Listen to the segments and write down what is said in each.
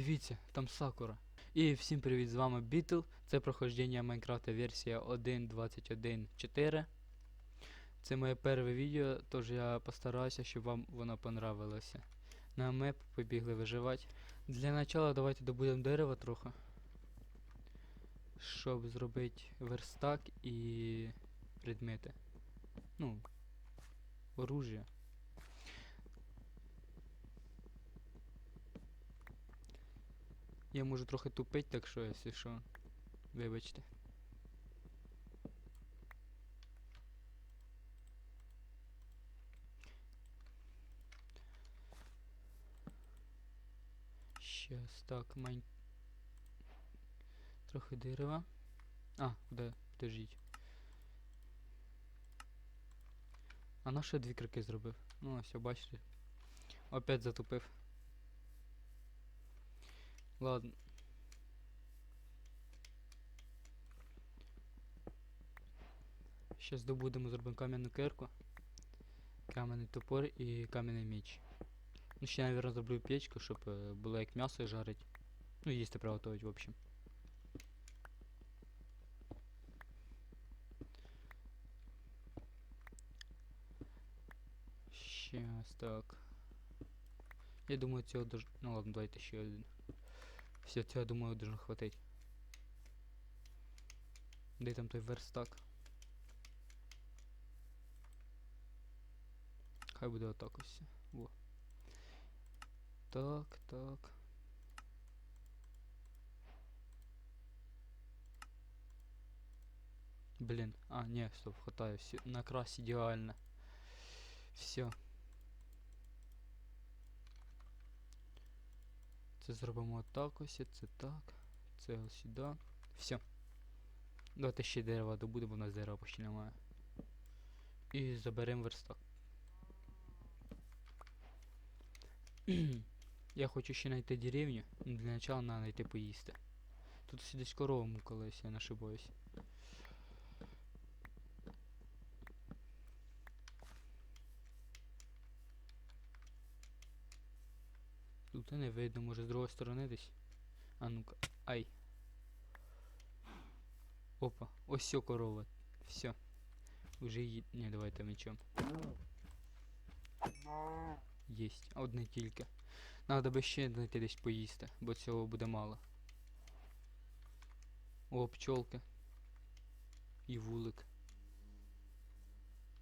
Дивіться, там Сакура. І всім привіт, з вами Бітл. Це проходження Майнкрафта версія 1.21.4. Це моє перше відео, тож я постараюся, щоб вам воно понравилося. Ну а ми побігли виживати. Для начала давайте добудемо дерева трохи. Щоб зробити верстак і предмети. Ну, оружие. Я можу трохи тупить, так що, якщо що, вибачте. Щас, так, майн... Трохи дерева. А, куди? Подождіть. А на що дві крики зробив? Ну, ось, бачите. Опять затупив. Ладно. Щас добудемо, зробимо кам'яну кирку, кам'яний топор і кам'яний меч. Ну ще, наверное, зроблю печку, щоб е, було як м'ясо жарить. Ну, їсти приготувати, в общем. Щас, так. Я думаю, цього дуже... Ну ладно, давайте ще один. Все, цього, думаю, должно хватить. Де там той верстак? Хай буде отак ось. Во. Так, так. Блін, а, ні, стоп, хватає, все, накрась ідеально. Все. Це зробимо отак ось, це так. Це ось сюди. Все. Давайте ще дерева добудемо, у нас дерева почти немає. І заберемо верстак. Я хочу ще знайти деревню. ну, Для начала треба знайти поїсти. Тут сюди десь корова мукалась, я не ошибаюсь. І не видно, може з другої сторони десь. А ну-ка. Ай. Опа, ось сьо корова. Все. Уже її. Не, давайте мечом. Єсть. Одне тільки. Надо би ще знайти десь поїсти, бо цього буде мало. О, пчолки. І вулик.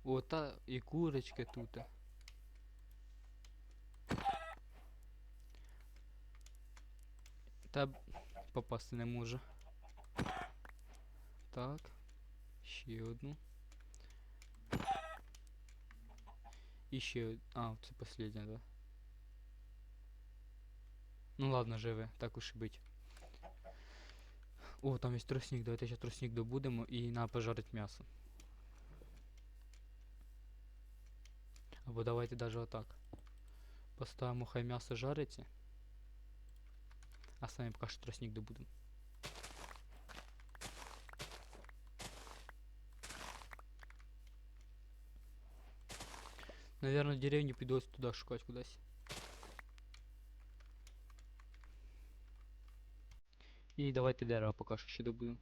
О, та і курочки тут. Та б- попасти не можу. Так. Ще одну. І ще од- А, це последня, да? Ну ладно, живе, так уж і бить. О, там є тростник, давайте ще тростник добудемо і на пожарить м'ясо. Або давайте даже отак. Поставимо хай м'ясо жариться. А самі поки що тростник добудемо. Наверное, деревню піду ось туди шукати кудись. І давайте дерева поки що ще добудемо.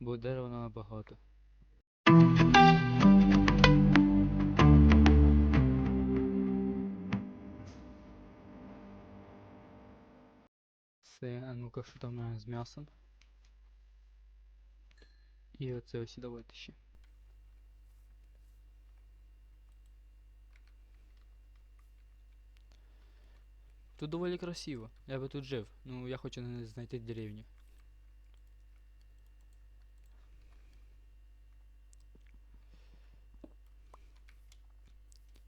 Бо дерева нам багато. Все, а ну-ка, що там у нас з м'ясом? І оце ось давайте ще. Тут доволі красиво. Я би тут жив. Ну, я хочу не знайти деревню.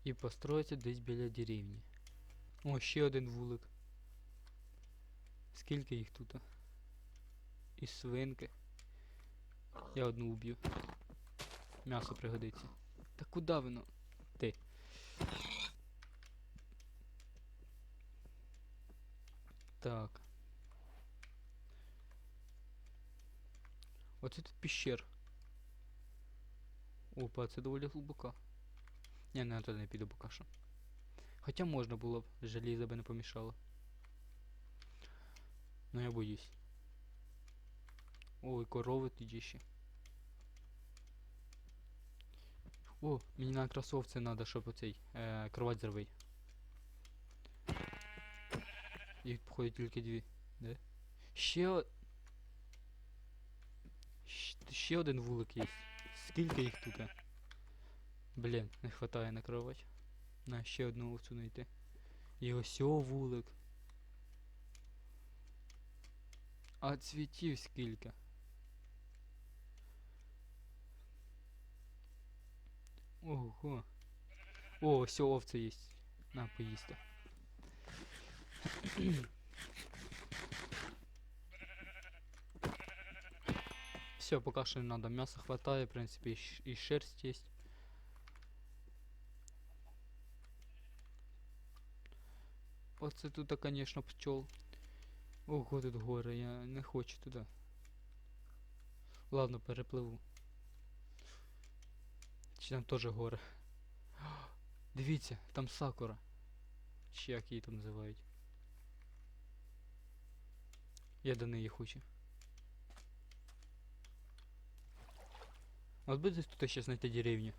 І построїться десь біля деревні. О, ще один вулик. Скільки їх тут? І свинки. Я одну уб'ю. М'ясо пригодиться. Та куди воно? Ти. Так. Оце тут піщер. Опа, це доволі глибоко. Ні, не туди не піду поки що. Хоча можна було б, желізо би не помішало. Ну я боюсь. Ой, корови тоді ще. О, мені на кросовці треба, щоб оцей е, кровать зробити. Їх походить тільки дві. Де? Ще о... Ще один вулик є. Скільки їх тут? Блін, не хватає на кровать. На ще одну овцю знайти. І ось о вулик. А цвітів скільки? Ого. О, ось овці є. На, поїсти. Все, пока что не надо. Мяса хватает, в принципе, и, щ- и шерсть есть. Оце тут, конечно, пчел. Ого, тут гори, я не хочу туди. Ладно, перепливу. Чи там теж гори. Дивіться, там сакура. Чи як її там називають. Я до неї хочу. От буде тут ще знайти деревню.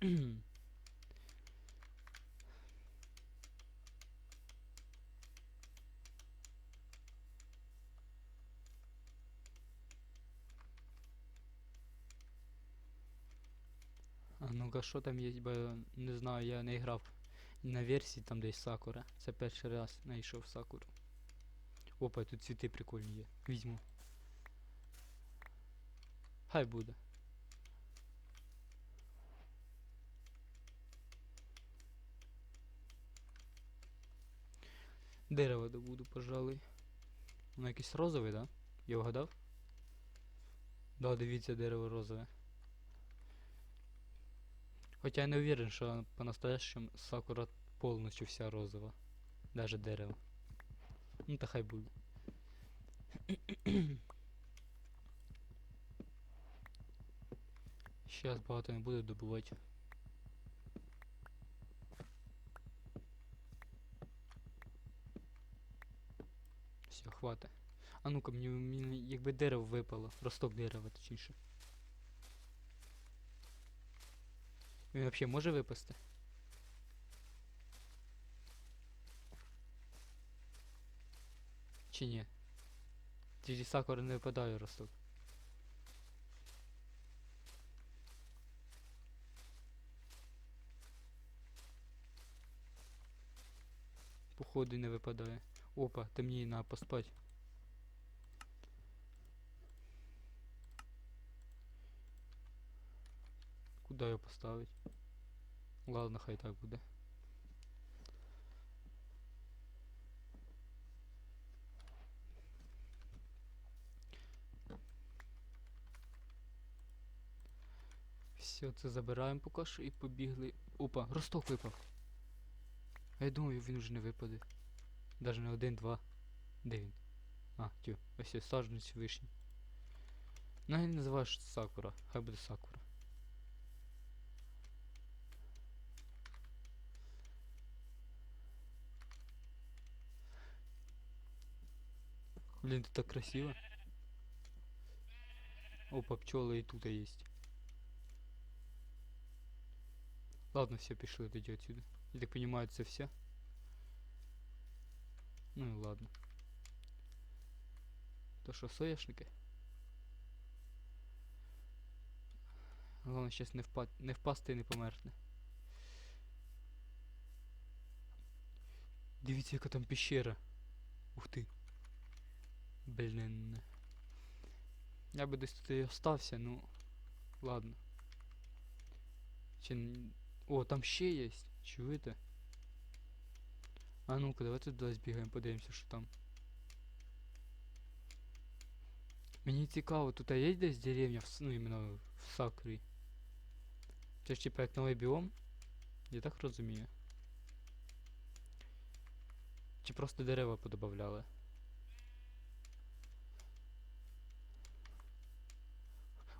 ну-ка, що там є, бо не знаю, я не грав на версії там десь Сакура. Це перший раз знайшов Сакуру. Опа, тут цвіти прикольні є. Візьму. Хай буде. Дерево добуду, пожалуй. Воно якесь розове, да? Я вгадав? Да, дивіться, дерево розове. Хотя я не уверен, что по-настоящему сакура полностью вся розова. Даже дерево. Ну та хай буде. Сейчас багато не буду добувати. Все, хватить. А ну-ка, мені, мені якби дерево випало. Росток дерева, точніше. Він взагалі може випасти? Чи ні? Ті сакури не випадає росток. Походу не випадає. Опа, темніє на поспать. Куда його поставить? Ладно, хай так буде. Все, це забираємо поки що і побігли. Опа, росток випав. А я думаю, він вже не випаде. Даже не один, два. Де він? А, тю, ось є саджанець вишні. Ну я не називаю що це сакура, хай буде сакура. Блин, тут так красиво. Опа, пчелы и тут есть. Ладно, все, пішли тоді отсюда. Я так понимаю, це все. Ну і ладно. То що, соняшники? Головне щас не, впа не впасти і не померти. Дивіться, яка там пещера. Ух ти. Блін. Я би десь тут і остався, ну. Ладно. Чи... О, там ще є. Чуєте? А ну-ка, давайте туди збігаємо, подивимося, що там. Мені цікаво, тут є десь деревня, в, ну іменно в Сакрі. Це ж типа як новий біом? Я так розумію. Чи просто дерева подобавляли?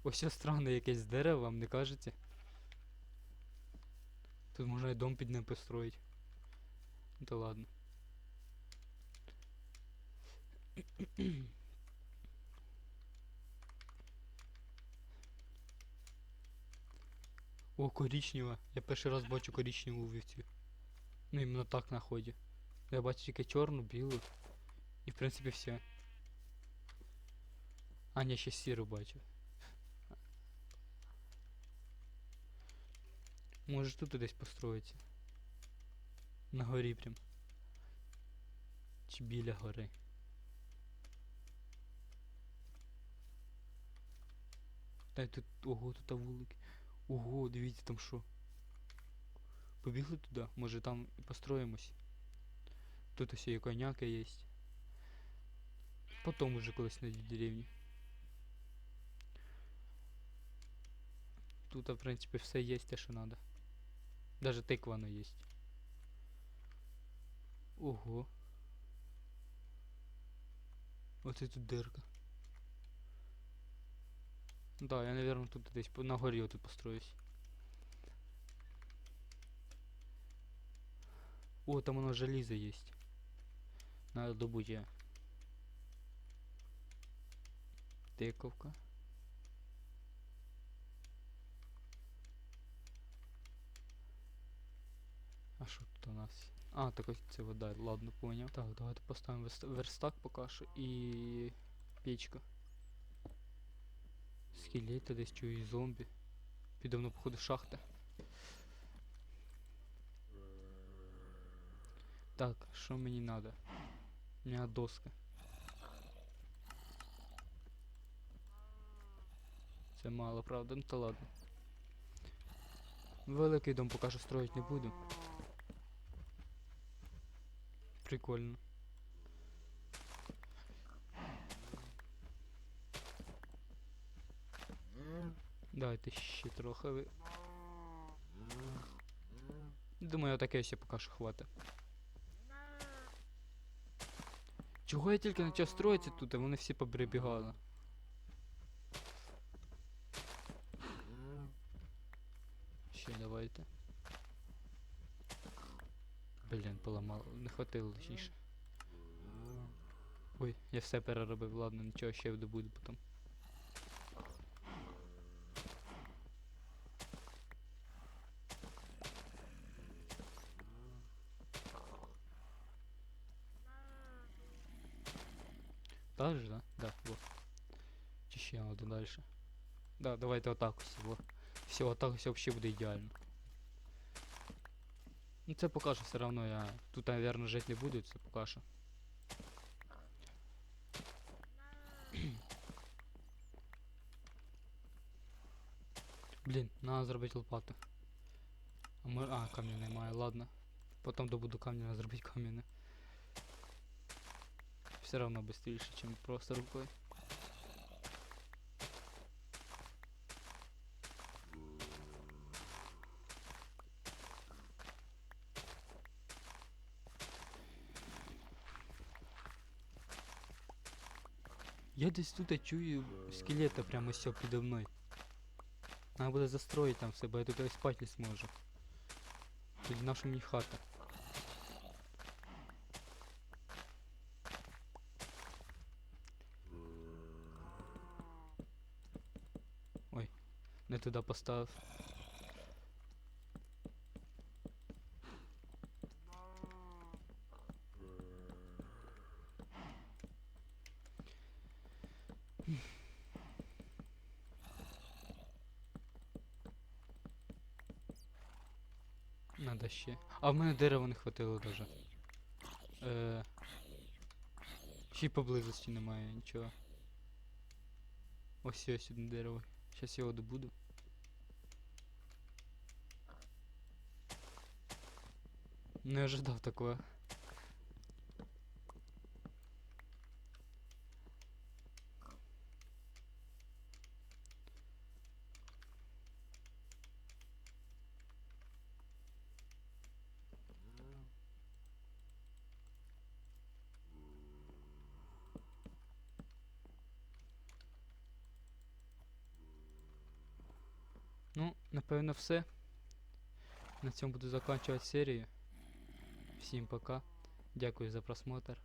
Ось що странне якесь дерево, вам не кажете? Тут можна і дом під ним построїть. Ну ладно. О, коричнева. Я перший раз бачу коричневу вівцю. Ну іменно так на ході. Я бачу тільки чорну, білу. І в принципі все. А, ні, ще сіру бачу. Можеш тут десь построїтися. На горі прям. Чи біля гори. Та тут. Ого, тут вулики. Ого, дивіться там що. Побігли туди, може там і построїмось. Тут ось і коняка є. Потом уже колись на деревні. Тут, в принципі, все є те, що надо. Даже тиквано є. Ого. Оце тут дирка. Да, я, наверное, тут десь по- на горі тут построюсь. О, там воно желізо є. Надо добуть я. Тиковка. А що тут у нас? А, так ось це вода, ладно, поняв. Так, давайте поставимо верстак поки що і печка. Скелети десь чую і зомбі. Піддавно походу шахта. Так, що мені? У мене доска. Це мало, правда? Ну та ладно. Великий дом поки що строїть не буду. Прикольно. Давайте ще трохи ви. Думаю, таке ще поки що хватить. Чого я тільки почав строїтися тут, а вони всі побрибігали. Блін, поламав. Не хватило точніше. Ой, я все переробив, ладно, нічого ще добуду потім. Так же, да? Да, вот. Чи ще один дальше. Да, давайте отак ось, во. Все, отак ось взагалі буде ідеально. Ну це поки що все равно я тут, наверное, жити не буду, це поки що. Блін, треба зробити лопату. А, ми... а камня немає, ладно. Потім добуду камня, зробити камінь. Все равно быстрее, чем просто рукой. Я десь тут чую скелета прямо все підо мною. Надо буде застроїти там все, бо я тут і спати не зможу. Тоді наша мені хата. Ой, не туди поставив. Надо ще. А в мене дерева не хватило даже. Е... Ще й поблизості немає нічого. Ось ось одне дерево. Щас його добуду. Не ожидав такого. Ну, напевно, все. На цьому буду закінчувати серію. Всім пока. Дякую за просмотр.